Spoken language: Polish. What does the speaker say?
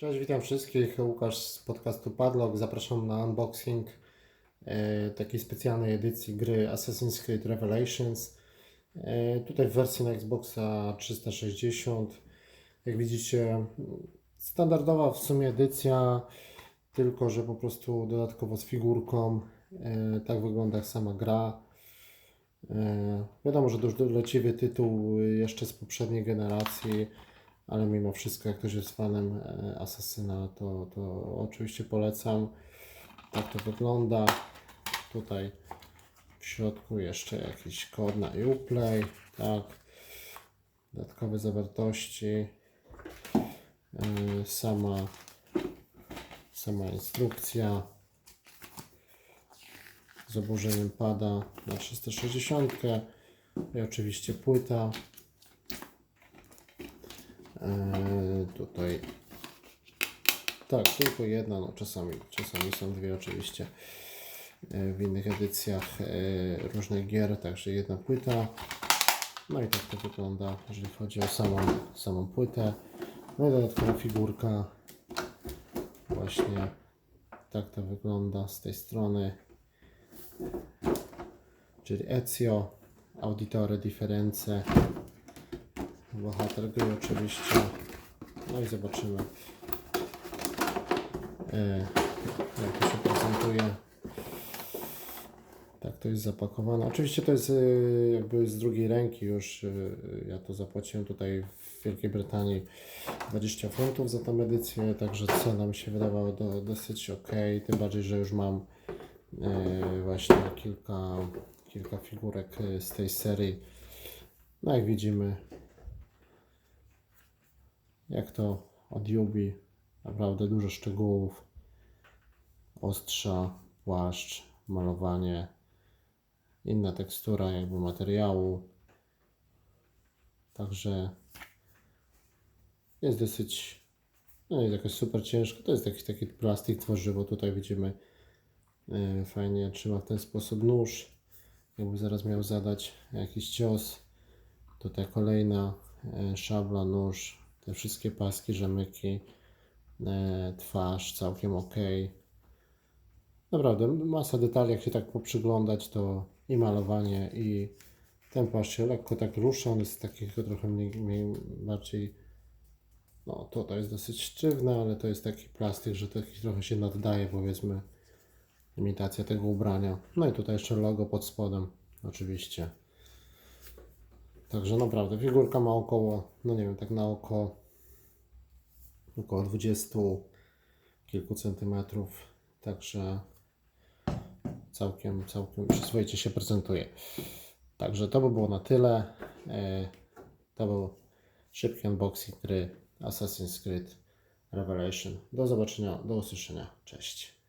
Cześć, witam wszystkich. Łukasz z podcastu Padlock. Zapraszam na unboxing e, takiej specjalnej edycji gry Assassin's Creed Revelations. E, tutaj w wersji na Xboxa 360. Jak widzicie, standardowa w sumie edycja, tylko że po prostu dodatkowo z figurką. E, tak wygląda sama gra. Wiadomo, że dość leciwy tytuł jeszcze z poprzedniej generacji ale mimo wszystko, jak ktoś jest fanem e, Asasyna, to, to oczywiście polecam. Tak to wygląda. Tutaj w środku jeszcze jakiś kod na Uplay, tak. Dodatkowe zawartości. E, Sama, sama instrukcja z obłożeniem pada na 360 i oczywiście płyta tutaj tak, tylko jedna, no czasami, czasami są dwie oczywiście Eee, w innych edycjach eee, różnych gier, także jedna płyta. No i tak to wygląda, jeżeli chodzi o samą, samą płytę. No i dodatkowa figurka. Właśnie tak to wygląda z tej strony. Czyli Ezio, Auditore Difference bohater gry oczywiście. No i zobaczymy e, jak to się prezentuje. Tak to jest zapakowane. Oczywiście to jest e, jakby z drugiej ręki już. e, Ja to zapłaciłem tutaj w Wielkiej Brytanii 20 funtów za tą edycję, także cena mi się wydawała do, dosyć ok. Tym bardziej, że już mam e, właśnie kilka, kilka figurek z tej serii. No jak widzimy, jak to od Yubi, naprawdę dużo szczegółów, ostrza, płaszcz, malowanie, inna tekstura jakby materiału. Także jest dosyć, no jest jakoś super ciężko. To jest jakiś taki plastik, tworzywo. Tutaj widzimy e, fajnie trzyma w ten sposób nóż. Jakby zaraz miał zadać jakiś cios. Tutaj kolejna e, szabla, nóż, te wszystkie paski, rzemyki, e, twarz całkiem ok. Naprawdę masa detali, jak się tak poprzyglądać, to i malowanie, i ten płaszcz się lekko tak rusza, on jest takiego trochę mniej, mniej bardziej, no to, to jest dosyć sztywne, ale to jest taki plastik, że taki trochę się naddaje, powiedzmy, imitacja tego ubrania. No i tutaj jeszcze logo pod spodem, oczywiście. Także naprawdę figurka ma około, no nie wiem, tak na oko około 20 kilku centymetrów. Także całkiem, całkiem przyzwoicie się prezentuje. Także to by było na tyle. E, To był szybki unboxing gry Assassin's Creed Revelation. Do zobaczenia, do usłyszenia. Cześć.